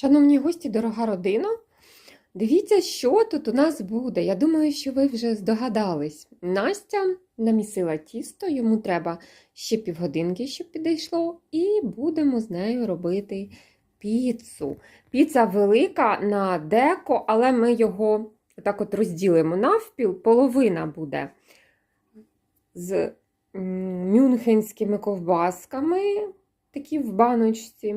Шановні гості, дорога родина, дивіться, що тут у нас буде. Я думаю, що ви вже здогадались. Настя намісила тісто, йому треба ще півгодинки, щоб підійшло, і будемо з нею робити піцу. Піца велика на деко, але ми його так от розділимо навпіл. Половина буде з мюнхенськими ковбасками, такі в баночці.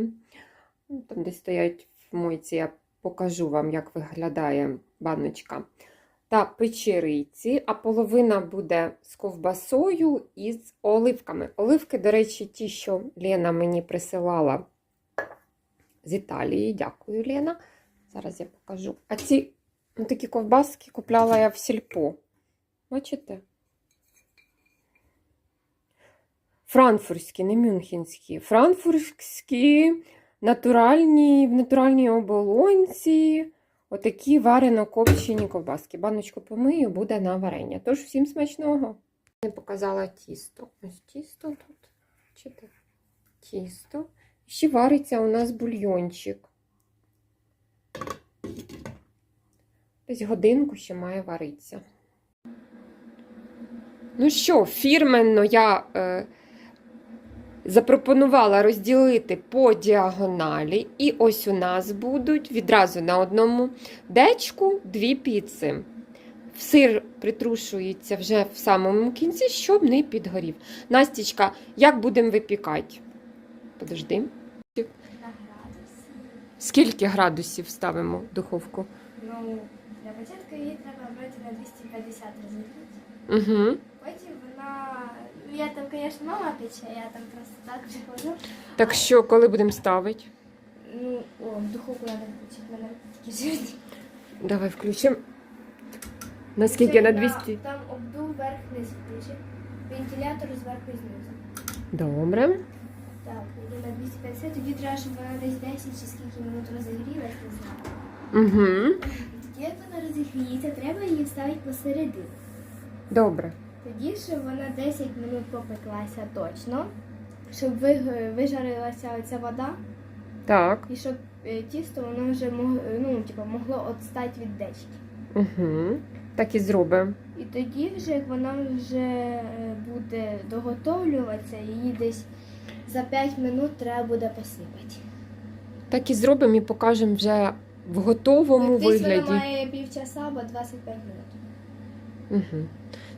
Там, де стоять мойці, я покажу вам, як виглядає баночка. Та печериці, а половина буде з ковбасою і з оливками. Оливки, до речі, ті, що Лена мені присилала з Італії. Дякую, Лена. Зараз я покажу. А ці ну, такі ковбаски купляла я в сільпо. Бачите? Франкфуртські, не мюнхенські. Франкфуртські натуральні, в натуральній оболонці. Отакі варено копчені ковбаски. Баночку помию, буде на варення. Тож всім смачного. Не показала тісто. Ось тісто тут. Бачите? Тісто. Ще вариться у нас бульйончик. Десь годинку ще має варитися. Ну що, фірменно я е, запропонувала розділити по діагоналі. І ось у нас будуть відразу на одному дечку дві піци. Сир притрушується вже в самому кінці, щоб не підгорів. Настічка, як будемо випікати? Подожди. Скільки градусів ставимо в духовку? Ну, для початку її треба брати на 250 розігріти. Угу. Потім вона. Ну, я там, звісно, мама пече, я там просто так вже ходжу. Так що, коли будемо ставити? Ну, о, в духовку треба включити, мене такі жирні. Давай включимо. Наскільки на 200? Там обдув верх-низ включить. Вентилятор зверху і знизу. Добре. Так, тоді на 250, тоді треба, щоб вона десь 10 чи скільки минут розігрілась, не знаю. Угу. Тоді, як вона розігріється, треба її вставити посередину. Добре. Тоді, щоб вона 10 минут попеклася точно, щоб ви- вижарилася оця вода, Так. і щоб е, тісто воно вже мог, ну, типу, могло відстати від дечки. Угу. Так і зробимо. І тоді, вже як вона вже е, буде доготовлюватися, її десь за 5 минут треба буде посипати. Так і зробимо і покажемо вже в готовому Десь вигляді. вона має півчаса або 25 минут. Угу.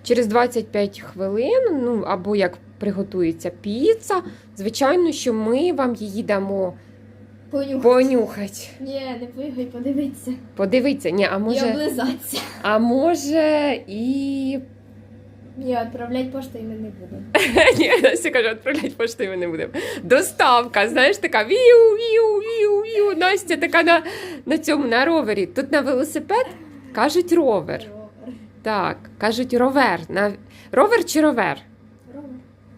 Через 25 хвилин, ну або як приготується піца, звичайно, що ми вам її дамо Понюхати. понюхати. Ні, не поїхай, подивитися. Подивитися. Ні, а І може, облизатися. а може і. Ні, відправляти поштою ми не будемо. Ні, Настя каже, відправляти поштою ми не будемо. Доставка, знаєш, така віу, віу, віу, віу. Настя така на, на цьому на ровері. Тут на велосипед кажуть ровер. Так, кажуть ровер. На... Ровер чи ровер? Ровер.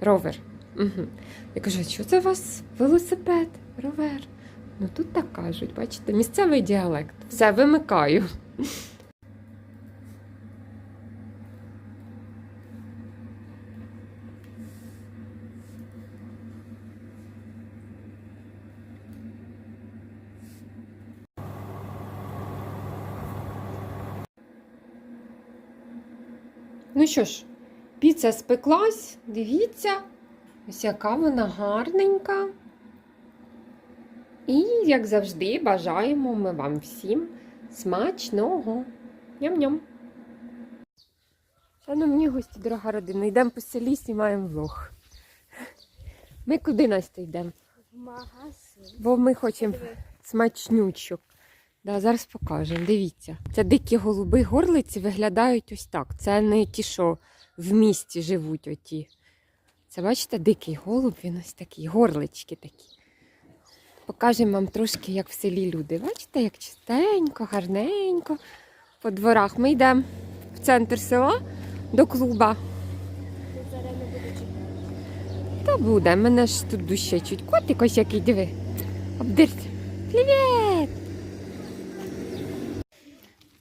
Ровер. Угу. Я кажу, що це у вас велосипед? Ровер. Ну тут так кажуть, бачите, місцевий діалект. Все, вимикаю. Ну що ж, піца спеклась, дивіться, ось яка вона гарненька. І, як завжди, бажаємо ми вам всім смачного. Ням-ням. Шановні гості, дорога родина, йдемо по селі, знімаємо влог. Ми куди Настя йдемо? В магазин. Бо ми хочемо смачнючок. Да, зараз покажемо. Дивіться. Це дикі голуби горлиці виглядають ось так. Це не ті, що в місті живуть оті. Це бачите, дикий голуб, він ось такий, горлички такі. Покажемо вам трошки, як в селі люди. Бачите, як чистенько, гарненько. По дворах. Ми йдемо в центр села до клуба. Та буде, мене ж тут дущечуть. Котик ось який диви. Обдирся. Привіт!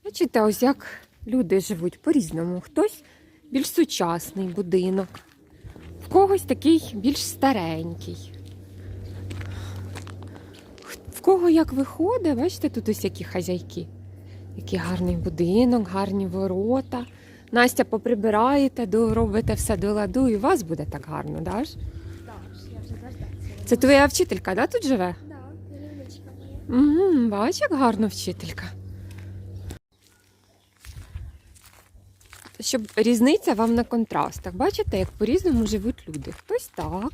Бачите, ось як люди живуть по-різному. Хтось більш сучасний будинок, в когось такий більш старенький. В кого як виходить, бачите, тут ось які хазяйки. Який гарний будинок, гарні ворота. Настя, поприбираєте, доробите все до ладу, і у вас буде так гарно, да? Так, я вже. Це твоя вчителька, да, тут живе? Да, Іриночка моя. Угу, бач, як гарно вчителька. Щоб різниця вам на контрастах. Бачите, як по-різному живуть люди. Хтось так,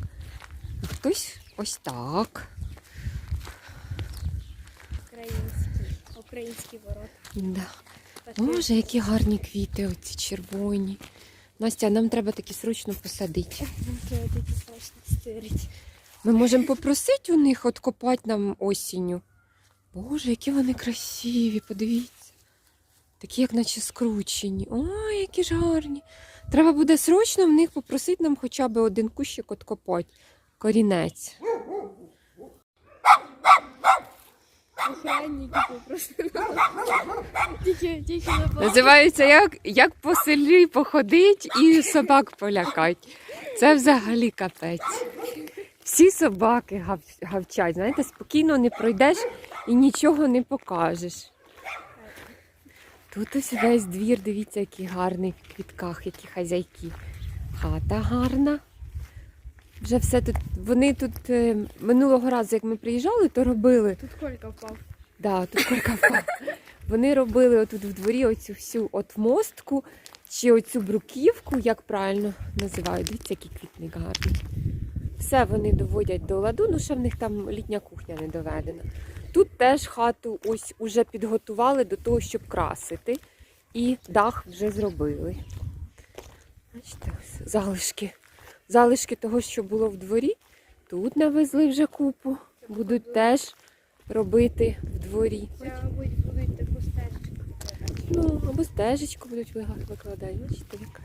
а хтось ось так. Український. Український ворот. Да. Боже, які гарні квіти, оці червоні. Настя, нам треба такі срочно посадити. Це такі страшні стирить. Ми можемо попросити у них откопати нам осінню. Боже, які вони красиві, подивіться. Такі, як наче скручені. Ой, які ж гарні. Треба буде срочно в них попросити нам хоча б один кущик откопати. Корінець. Тільки. Називається як, як по селі походить і собак полякать. Це взагалі капець. Всі собаки гав- гавчать. Знаєте, спокійно не пройдеш і нічого не покажеш. Тут ось весь двір, дивіться, який гарний в квітках, які хазяйки. Хата гарна. Вже все тут. Вони тут е, минулого разу, як ми приїжджали, то робили. Тут Колька впав. Да, тут колька впала. Вони робили отут в дворі оцю всю от мостку чи оцю бруківку, як правильно називають. Дивіться, який квітник гарний. Все вони доводять до ладу, ну ще в них там літня кухня не доведена. Тут теж хату ось уже підготували до того, щоб красити. І дах вже зробили. Бачите, залишки. Залишки того, що було в дворі. Тут навезли вже купу. Будуть теж робити в дворі. Мабуть, будуть таку стежечку. Ну, або стежечку будуть викладати. Бачите, як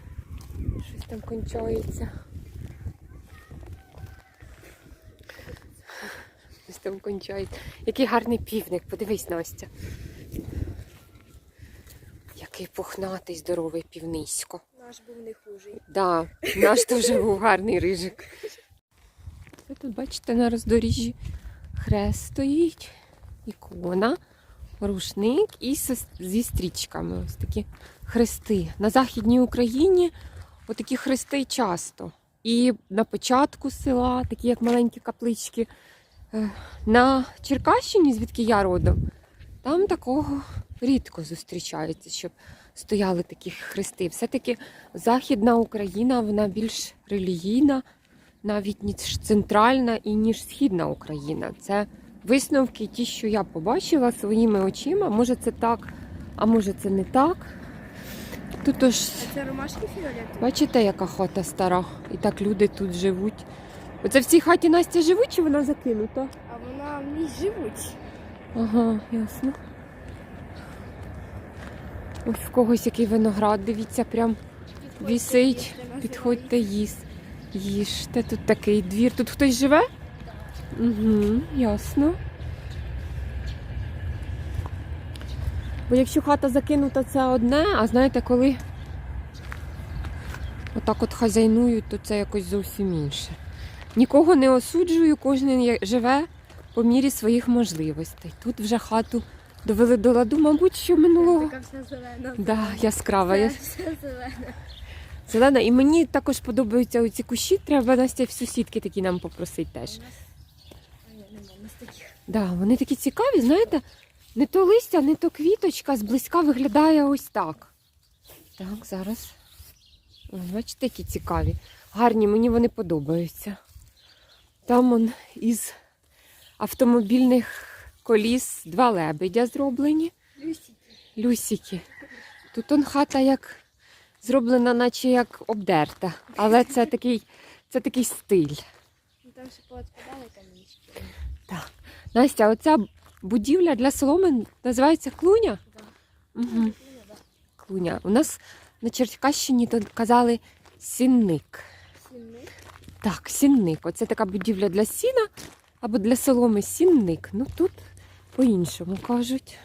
щось там кончається. Щось там кончається. Який гарний півник, подивись, Настя. Який пухнатий, здоровий півнисько. Наш був не хужий. Да, наш теж був гарний рижик. Ви тут бачите на роздоріжжі хрест стоїть, ікона, рушник і зі стрічками. Ось такі хрести. На Західній Україні отакі хрести часто. І на початку села, такі як маленькі каплички. На Черкащині, звідки я родом, там такого рідко зустрічається, щоб стояли такі хрести. Все-таки Західна Україна вона більш релігійна, навіть ніж центральна і ніж східна Україна. Це висновки, ті, що я побачила своїми очима. Може це так, а може це не так. Тут ось, А це ромашки фіолетові? бачите, яка хата стара, і так люди тут живуть. Оце в цій хаті Настя живуть чи вона закинута? А вона в ній живуть. Ага, ясно. Ось в когось який виноград, дивіться, прям Підходьте, Вісить, їсти, підходьте їж. Їжте, тут такий двір. Тут хтось живе? Угу, ясно. Бо якщо хата закинута, це одне, а знаєте, коли отак от хазяйнують, то це якось зовсім інше. Нікого не осуджую, кожен живе по мірі своїх можливостей. Тут вже хату довели до ладу, мабуть, що минулого. Така вся зелена. Да, яскрава. Зелена, і мені також подобаються оці кущі. Треба Настя в сусідки такі нам попросити теж. Да, вони такі цікаві, знаєте, не то листя, не то квіточка, зблизька виглядає ось так. Так, зараз. Бачите, які цікаві. Гарні, мені вони подобаються. Там он із автомобільних коліс два лебедя зроблені. Люсі. Люсіки. Тут он хата як зроблена, наче як обдерта. Але це такий, це такий стиль. Ну, Там ще поотпадали камінчики. Настя, оця будівля для соломи називається клуня? Да. Угу. Ну, да. Клуня. У нас на Черкащині казали сінник. Сінник. Так, сінник. Оце така будівля для сіна або для соломи сінник. Ну тут по-іншому кажуть.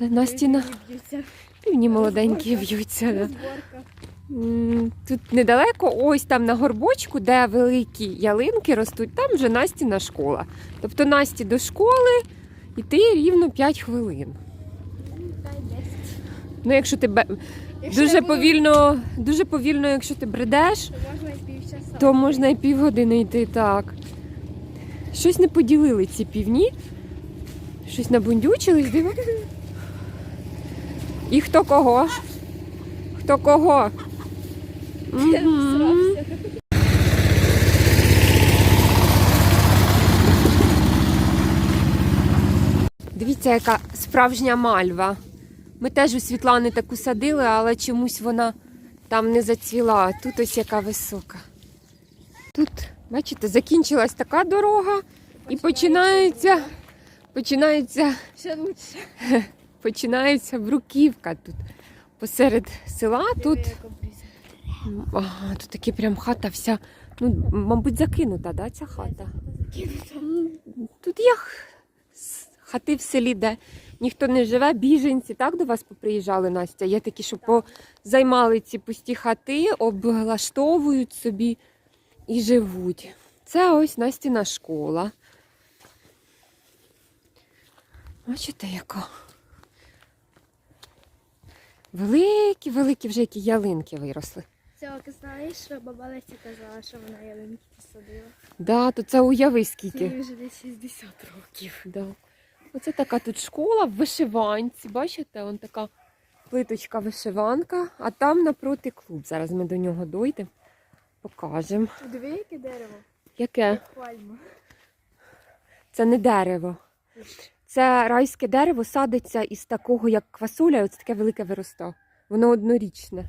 Настіна півні молоденькі в'ються. Да. Тут недалеко, ось там на горбочку, де великі ялинки ростуть, там вже Настіна школа. Тобто Насті до школи йти рівно 5 хвилин. Ну, якщо ти бе- дуже повільно, дуже повільно, якщо ти бредеш. То можна і півгодини йти так. Щось не поділили ці півні. Щось набундючились, диво. І хто кого? Хто кого? Дивіться, яка справжня мальва. Ми теж у Світлани таку садили, але чомусь вона там не зацвіла. Тут ось яка висока. Тут, бачите, закінчилась така дорога і починається, починається, Ще лучше. починається бруківка тут. Посеред села тут, ага, тут такі прям хата вся, ну, мабуть, закинута, да, ця хата? Тут є хати в селі, де ніхто не живе, біженці, так до вас поприїжджали, Настя? Є такі, що позаймали ці пусті хати, облаштовують собі і живуть. Це ось Настіна школа. Бачите, яка? Великі, великі вже які ялинки виросли. Цього знаєш, що баба Леся казала, що вона ялинки посадила. Да, то це уяви скільки. Їй вже десь 60 років. Да. Оце така тут школа в вишиванці. Бачите, он така плиточка вишиванка, а там напроти клуб. Зараз ми до нього дойдемо, покажемо. Диви, яке дерево. Яке? Як пальма. Це не дерево. Це райське дерево садиться із такого, як квасоля, ось таке велике вироста. Воно однорічне.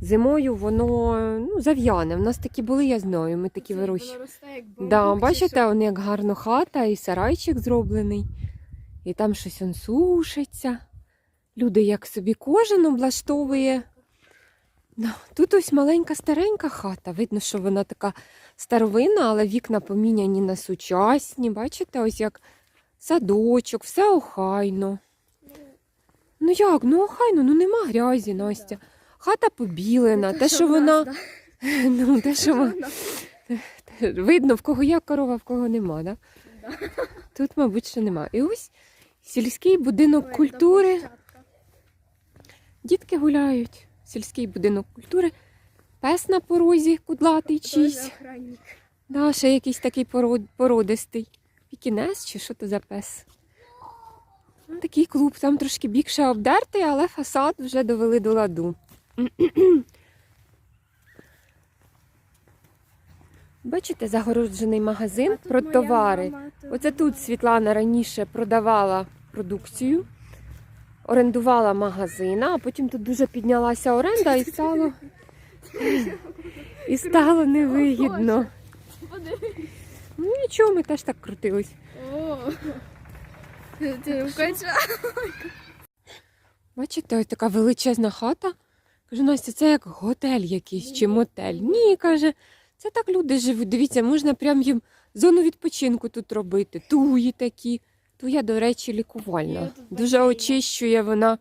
Зимою воно ну, зав'яне. У нас такі були, я знаю, ми такі вирощуємо. Воно росте як. Да, чи бачите, он як гарно хата і сарайчик зроблений. І там щось он сушиться. Люди як собі кожен облаштовує. Тут ось маленька старенька хата. Видно, що вона така старовинна, але вікна поміняні на сучасні. Бачите, ось як садочок, все охайно. Ну як, ну охайно, ну нема грязі, Настя. Хата побілена, Ну, те, що вона. Ну, те, що вона. Видно, в кого є корова, в кого нема, да? Тут, мабуть, ще нема. І ось сільський будинок культури. Дітки гуляють. Сільський будинок культури. Пес на порозі, кудлатий чийсь. Да, ще якийсь такий пород, породистий. Пікінес чи що то за пес? Ну, такий клуб, там трошки більше обдертий, але фасад вже довели до ладу. Бачите, загороджений магазин про товари. Оце тут Світлана раніше продавала продукцію, орендувала магазин, а потім тут дуже піднялася оренда і стало, і стало невигідно. Ну нічого, ми теж так крутились. Бачите, ось така величезна хата. Кажу, Настя, це як готель якийсь чи мотель. Ні, каже, це так люди живуть. Дивіться, можна прям їм зону відпочинку тут робити. Туї такі. Туя, до речі, лікувальна. Дуже очищує вона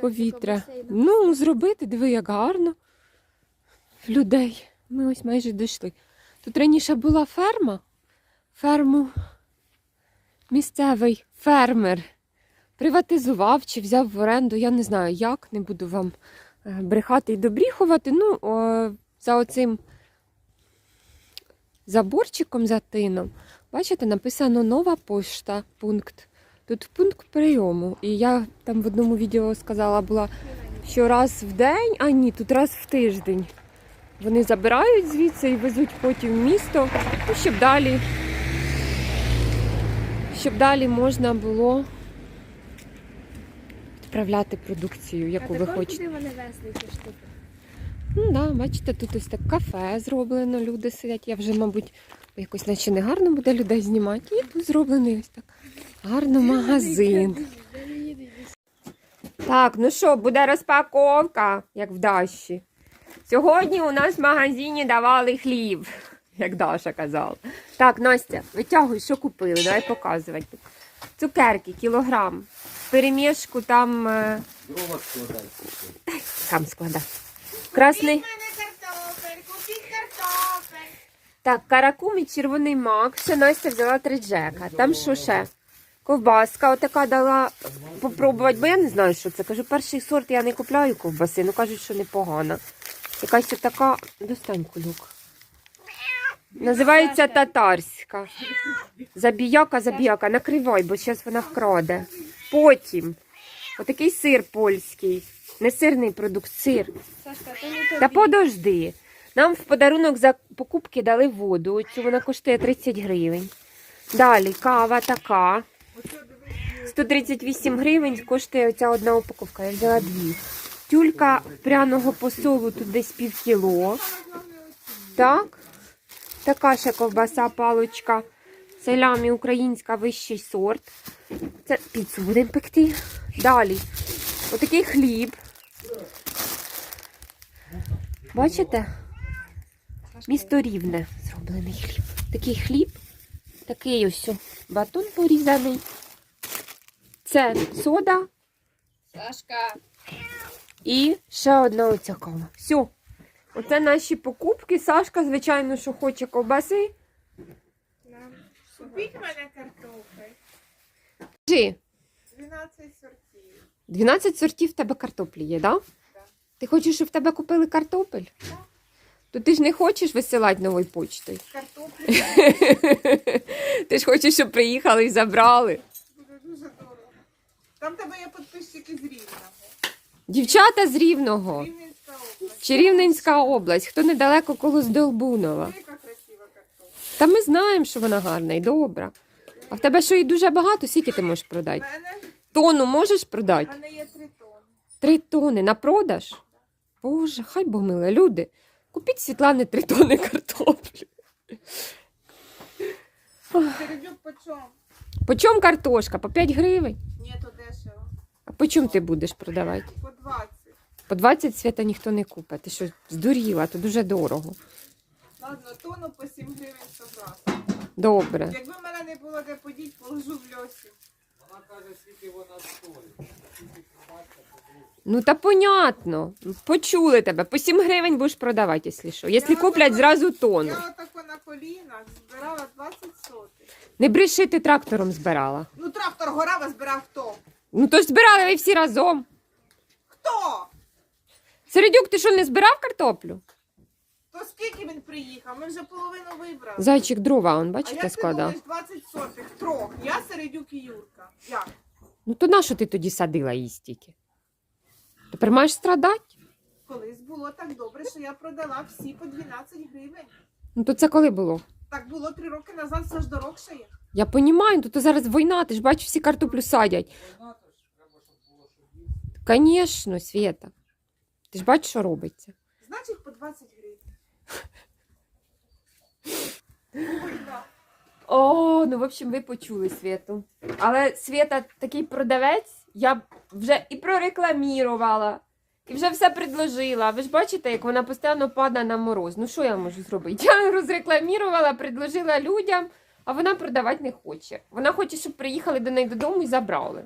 повітря. Ну, зробити, диви, як гарно. Людей. Ми ось майже дійшли. Тут раніше була ферма. Ферму місцевий фермер приватизував чи взяв в оренду. Я не знаю як, не буду вам е, брехати і добріхувати. Ну, о, за оцим заборчиком за тином, бачите, написано нова пошта, пункт. Тут пункт прийому. І я там в одному відео сказала була, що раз в день, а ні, тут раз в тиждень. Вони забирають звідси і везуть потім в місто, ну, щоб далі, щоб далі можна було відправляти продукцію, яку а ви хочете. куди вони везли ці штуки? Ну да, бачите, тут ось так кафе зроблено, люди сидять. Я вже, мабуть, якось наче не гарно буде людей знімати. І тут зроблений ось так гарно магазин. Так, ну що, буде розпаковка, як в Даші. Сьогодні у нас в магазині давали хліб, як Даша казала. Так, Настя, витягуй, що купили, давай показувати. Цукерки, кілограм. Перемішку там. е. Там складай. Красний. Купіть мене картофель, купіть картофель. Так, каракум і червоний мак. Ще Настя взяла три джека. Там що ще? Ковбаска отака дала попробувати, бо я не знаю, що це. Кажу, перший сорт я не купляю ковбаси, ну кажуть, що непогана. Якась така. Достань кулюк. Називається татарська. Забіяка, забіяка. Накривай, бо зараз вона вкраде. Потім отакий сир польський. Не сирний продукт, сир. Та подожди. Нам в подарунок за покупки дали воду. Оцю вона коштує 30 гривень. Далі кава така. 138 гривень коштує оця одна упаковка. Я взяла дві. Тюлька пряного посолу тут десь пів кіло. Так. Така ще ковбаса, палочка. Селямі українська вищий сорт. Це піцу будемо пекти. Далі. Отакий хліб. Бачите? Місто рівне зроблений хліб. Такий хліб, такий ось батон порізаний. Це сода Сашка. і ще одна оця кава. Все. Оце наші покупки. Сашка, звичайно, що хоче ковбаси. Купіть мене картофель. Кажи, 12 сортів. 12 сортів в тебе картоплі є, так? да? Ти хочеш, щоб в тебе купили картопель? То ти ж не хочеш висилати новою почтою. Картоплі Ти ж хочеш, щоб приїхали і забрали. буде дуже дорого. Там тебе є підписчики з Рівного. Дівчата з Рівного. Рівненська область. Черівненська область, хто недалеко коло Здолбунова. Яка красива картопля. Та ми знаємо, що вона гарна і добра. А в тебе що і дуже багато, скільки ти можеш У продати? мене, Тонну можеш в продати? мене є 3 тонни. Три тони на продаж? Боже, хай Бог миле, люди. Купіть Світлани три тони картоплі. Середюк по чому? По чому картошка? По 5 гривень. Ні, то дешево. А по чому ти будеш продавати? По 20. По 20 свята ніхто не купить. Ти що, здуріла, то дуже дорого. Ладно, тонну по 7 гривень 100 грам. Добре. Якби в мене не було де подіть, положу в льосі. Ну та понятно. Почули тебе. По 7 гривень будеш продавати, якщо що. Якщо Я куплять отако- зразу тонну. Я отако на колінах збирала 20 сотих. Не бреши, ти трактором збирала. Ну, трактор горав, а збирав хто? Ну то ж збирали ви всі разом. Хто? Середюк, ти що не збирав картоплю? То скільки він приїхав? Ми вже половину вибрали. Зайчик дрова, он, а бачите, як ти складав. думаєш 20 сотих? Трьох. Я Середюк і Юрка. Як? Ну то на що ти тоді садила її стільки? Тепер маєш страдати? Колись було так добре, що я продала всі по 12 гривень. Ну то це коли було? Так було три роки назад, все ж дорогше є. Я понімаю, то, то зараз війна, ти ж бачиш, всі картоплю садять. Звісно, Свєта. Ти ж бачиш, що робиться. Значить, по 20 гривень. Ой, да. О, ну в общем, ви почули Свєту. Але Свєта такий продавець, я вже і прорекламірувала, і вже все предложила. Ви ж бачите, як вона постійно падає на мороз. Ну що я можу зробити? Я розрекламірувала, предложила людям, а вона продавати не хоче. Вона хоче, щоб приїхали до неї додому і забрали.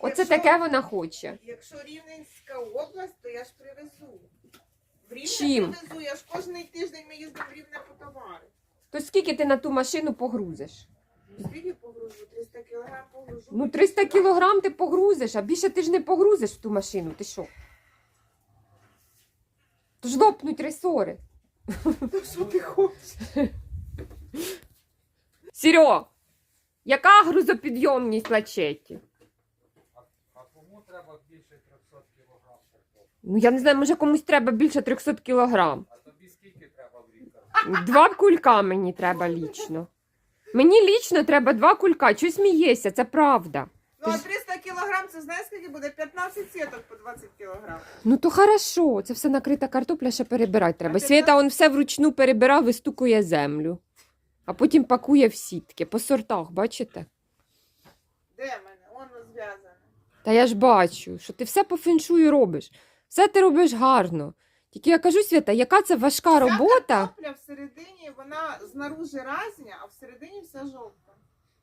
Оце Якщо- таке вона хоче. Якщо Рівненська область, то я ж привезу. В Рівне Чим? привезу, я ж кожен тиждень ми їздимо в Рівне по товари. То скільки ти на ту машину погрузиш? Скільки погружу? 300 кілограм погружу. Ну, 300 кілограм ти погрузиш, а більше ти ж не погрузиш в ту машину. Ти що? То ж лопнуть ресори. То що ти хочеш? Серьо, яка грузопідйомність лачеті? А кому треба більше 300 кілограм? Ну, я не знаю, може комусь треба більше 300 кілограм. А тобі скільки треба в рік? Два кулька мені треба лічно. Мені лічно треба два кулька. Чого смієшся? Це правда. Ну, а 300 кілограм, це знаєш, скільки буде? 15 сіток по 20 кілограм. Ну то хорошо, це все накрита картопля, ще перебирати треба. А Свята он все вручну перебирав, вистукує землю, а потім пакує в сітки по сортах, бачите? Де в мене? Воно зв'язане. Та я ж бачу, що ти все по феншую робиш. Все ти робиш гарно. Тільки я кажу, Свята, яка це важка Ця робота. картопля всередині, вона знаружи разня, а всередині вся жовта.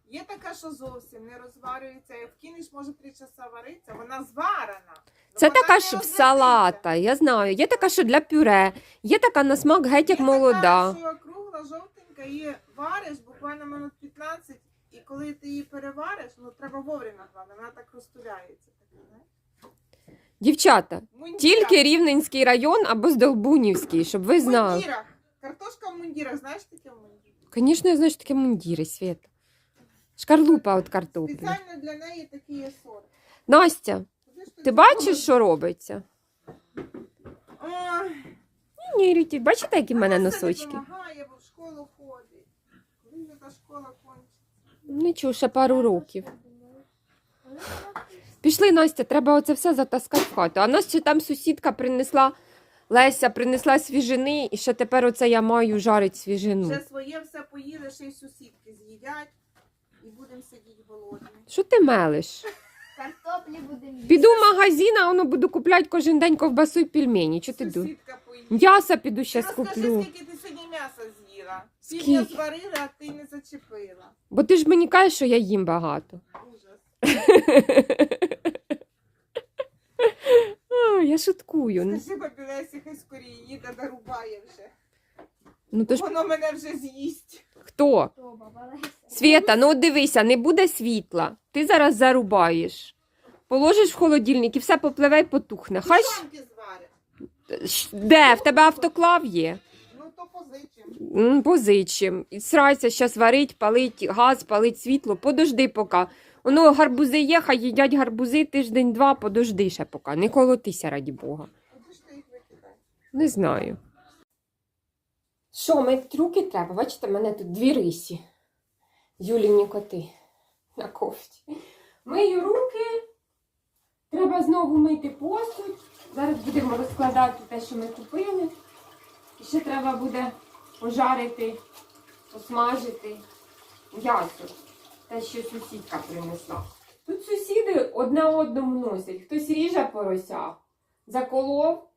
Є така, що зовсім не розварюється, і вкинеш, може три часа вариться, вона зварена. Ну, Це вона така не ж в розлетиться. салата, я знаю. Є така, що для пюре, є така на смак геть як Є молода. Така, що кругла, жовтенька, її вариш буквально минут 15, і коли ти її перевариш, ну треба вовремя головне, вона так розтуляється. така, знаєш. Дівчата, Мундіра. тільки Рівненський район або Здолбунівський, щоб ви знали. мундірах. Картошка в мундірах, знаєш таке в мундірах? Звісно, я знаю, що таке мундіри, Свята. Шкарлупа від картоплі. Спеціально для неї такі є сорти. Настя, ти бачиш, що робиться? Ой, Ні, Ріті, бачите, які в мене носочки? допомагає, бо в школу ходить. Коли вже та школа кончиться? Нічого, ще пару років. Пішли, Настя, треба оце все затаскати в хату. А нас ще там сусідка принесла, Леся принесла свіжини, і ще тепер оце я маю жарить свіжину. Вже своє все поїли, ще й сусідки з'їдять і будемо сидіти голодні. Що ти мелиш? Картоплі будемо їсти. Піду в магазин, а воно буду купляти кожен день ковбасу і пельмені. Що ти ду? Сусідка поїде. М'ясо піду ще Розкажи, куплю. скільки ти сьогодні м'яса з'їла? Скільки? Півня зварила, а ти не зачепила. Бо ти ж мені кажеш, що я їм багато. Ужас. А, я шуткую. Скажи бабі Лесі, хай скоріше їде, дорубає вже. Ну то ж Воно мене вже з'їсть. хто? Хто, баба Леся? Свята, ну от дивися, не буде світла. Ти зараз зарубаєш. Положиш в холодильник і все попливе і потухне. Хай ж- звариш. Щ- де? В тебе автоклав є? Ну то позичим. М, Позичим. І Срайся зараз варить, палить газ, палить світло. Подожди поки. Воно гарбузи є, хай їдять гарбузи тиждень-два, подожди ще поки. Не колотися, раді Бога. Не знаю. Що, мити руки треба? Бачите, в мене тут дві рисі. Юліні коти на кофті. Мию руки. Треба знову мити посуд. Зараз будемо розкладати те, що ми купили. І ще треба буде пожарити, посмажити м'ясо. Те, що сусідка принесла. Тут сусіди одне одному носять. Хтось ріже порося, заколов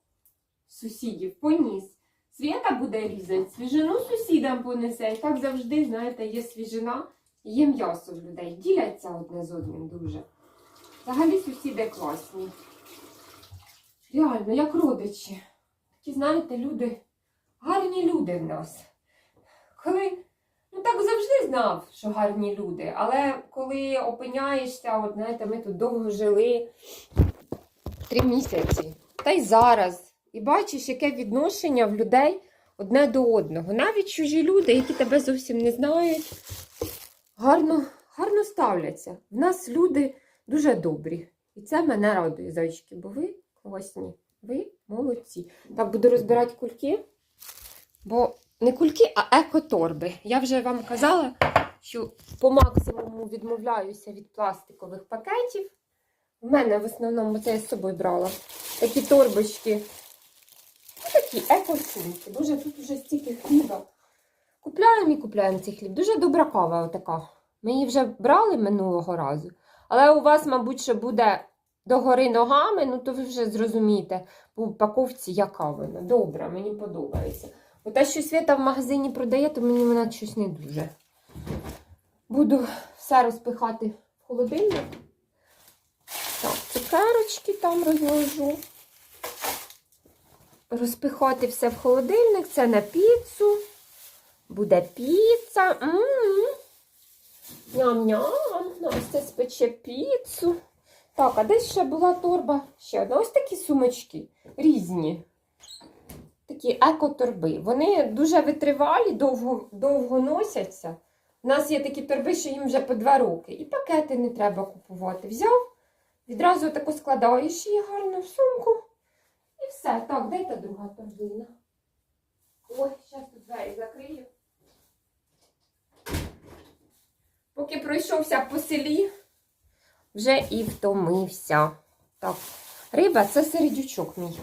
сусідів поніс. Свята буде різати, свіжину сусідам понесе. І так завжди, знаєте, є свіжина, є м'ясо в людей. Діляться одне з одним дуже. Взагалі сусіди класні. Реально, як родичі. Такі, знаєте, люди, гарні люди в нас. Коли, так завжди знав, що гарні люди, але коли опиняєшся, от знаєте, ми тут довго жили три місяці, та й зараз. І бачиш, яке відношення в людей одне до одного. Навіть чужі люди, які тебе зовсім не знають, гарно, гарно ставляться. В нас люди дуже добрі. І це мене радує, зайчики, бо ви класні, ви молодці. Так, буду розбирати кульки, бо не кульки, а екоторби. Я вже вам казала, що по максимуму відмовляюся від пластикових пакетів. В мене в основному це я з собою брала. Такі торбочки. Ну, такі еко-сумки. Дуже тут вже стільки хліба. Купляємо і купляємо цей хліб. Дуже добра кава отака. Ми її вже брали минулого разу. Але у вас, мабуть, ще буде догори ногами, ну то ви вже зрозумієте по упаковці, яка вона. Добра, мені подобається. Бо те, що Свята в магазині продає, то мені вона щось не дуже. Буду все розпихати в холодильник. Так, цукерочки там розложу. Розпихати все в холодильник. Це на піцу. Буде піца. Ням-ням. Настя спече піцу. Так, а десь ще була торба. Ще одна. Ось такі сумочки. Різні. Такі еко-торби. Вони дуже витривалі, довго, довго носяться. У нас є такі торби, що їм вже по два роки. І пакети не треба купувати. Взяв, відразу таку складаєш її гарно в сумку. І все. Так, де та друга торбина? Ой, зараз тут двері закрию. Поки пройшовся по селі, вже і втомився. Так, риба це середючок мій.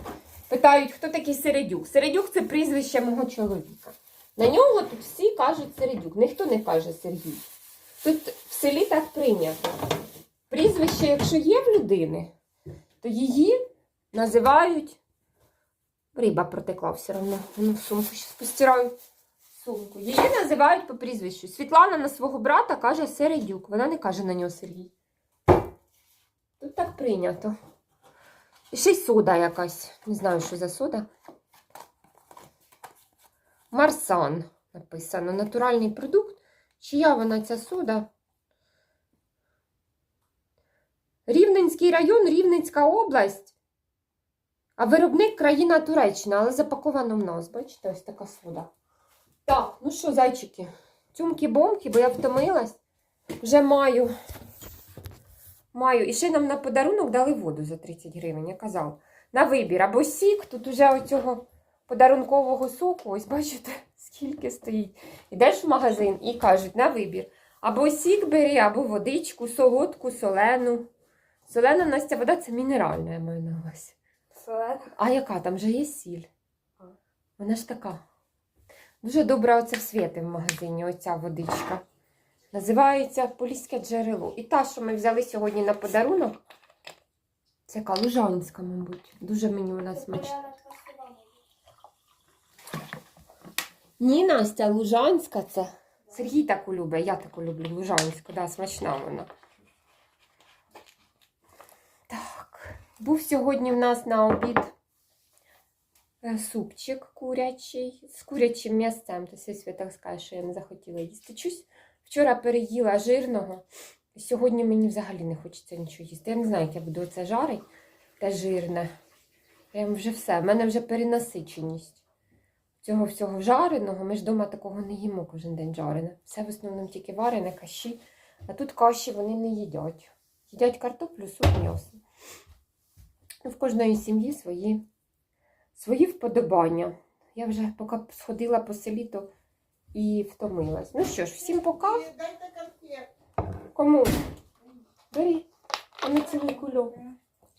Питають, хто такий середюк? Середюк це прізвище мого чоловіка. На нього тут всі кажуть середюк, ніхто не каже Сергій. Тут в селі так прийнято. Прізвище, якщо є в людини, то її називають. Риба протекла все одно. Воно в сумку ще постираю. сумку. Її називають по прізвищу. Світлана на свого брата каже Середюк. Вона не каже на нього Сергій. Тут так прийнято. Ще й сода якась. Не знаю, що за сода. Марсан написано. Натуральний продукт. Чия вона ця сода? Рівненський район, Рівненська область. А виробник країна Туреччина, але запаковано в нас. Бачите, ось така сода. Так, ну що, зайчики, тюмки-бомки, бо я втомилась. Вже маю. Маю. І ще нам на подарунок дали воду за 30 гривень, я казав. На вибір. Або сік, тут уже оцього подарункового соку, ось бачите, скільки стоїть. Ідеш в магазин і кажуть, на вибір. Або сік бери, або водичку, солодку, солену. Солена Настя вода це мінеральна, я маю на увазі. А яка там же є сіль? Вона ж така. Дуже добра оце в світи в магазині, оця водичка. Називається Поліське джерело. І та, що ми взяли сьогодні на подарунок, це яка лужанська, мабуть. Дуже мені вона смачна. Ні, Настя, лужанська це. Сергій таку любить, я таку люблю, лужанську, да, смачна вона. Так, був сьогодні в нас на обід е, супчик курячий з курячим м'ясцем. То сесві так скаже, що я не захотіла їсти. Чусь вчора переїла жирного. Сьогодні мені взагалі не хочеться нічого їсти. Я не знаю, як я буду це жарити, те жирне. Прям вже все. В мене вже перенасиченість цього всього жареного. Ми ж вдома такого не їмо кожен день жарене. Все в основному тільки варене, каші. А тут каші вони не їдять. Їдять картоплю, суп, м'ясо. В кожної сім'ї свої, свої вподобання. Я вже поки сходила по селі, то і втомилась. Ну що ж, всім пока. Кому? Бери. А не цілий кульок.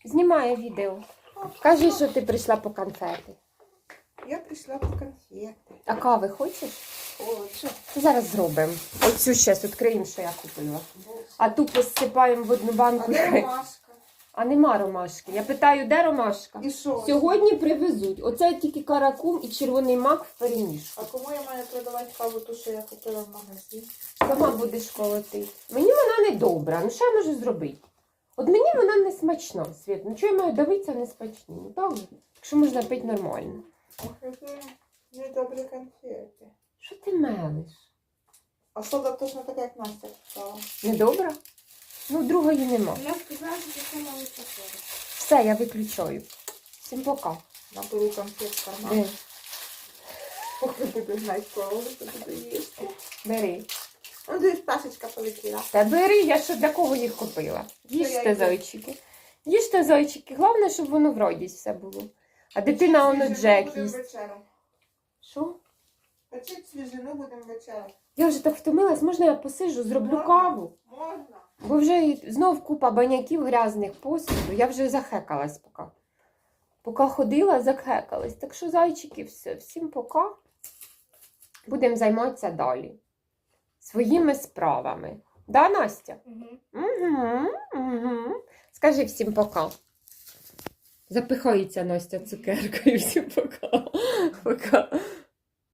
Знімає відео. Кажи, що ти прийшла по конфети. Я прийшла по конфети. А кави хочеш? Це зараз зробимо. Оцю ще відкриємо, що я купила. А ту посипаємо в одну а банку. де ромашка? А нема ромашки. Я питаю, де ромашка? І що? Сьогодні привезуть. Оце тільки каракум і червоний мак в переміжку. А кому я маю продавати каву, ту, що я купила в магазині? Сама будеш колотити. Мені вона не добра. Ну що я можу зробити? От мені вона не смачна, Світ. Ну чого я маю дивитися не смачні? Ну так, якщо можна пити нормально. Ох, які недобрі конфети. Що ти мелиш? А сода точно така, як Настя купила. Недобра? Ну, другої нема. Я сказала, що це мало. Все, я виключаю. Всім пока. Наберу конфет в карман. Де? Поки буду знати, кого буду їсти. Бери. Он десь пташечка полетіла. Та бери, я що для кого їх купила? Їжте зайчики. Їжте зайчики. Головне, щоб воно в родість все було. А дитина воно Джек їсть. вечером. Що? Печіть свіжину будемо вечером. Я вже так втомилась, можна я посижу, зроблю Можна. каву. Можна. Бо вже знов купа баняків грязних посуду. Я вже захекалась поки. Поки ходила, захекалась. Так що, зайчики, все, всім пока. Будемо займатися далі. Своїми справами. Да, Настя? Угу. Угу, угу. Скажи всім пока. Запихається Настя цукеркою. Всім пока. Пока.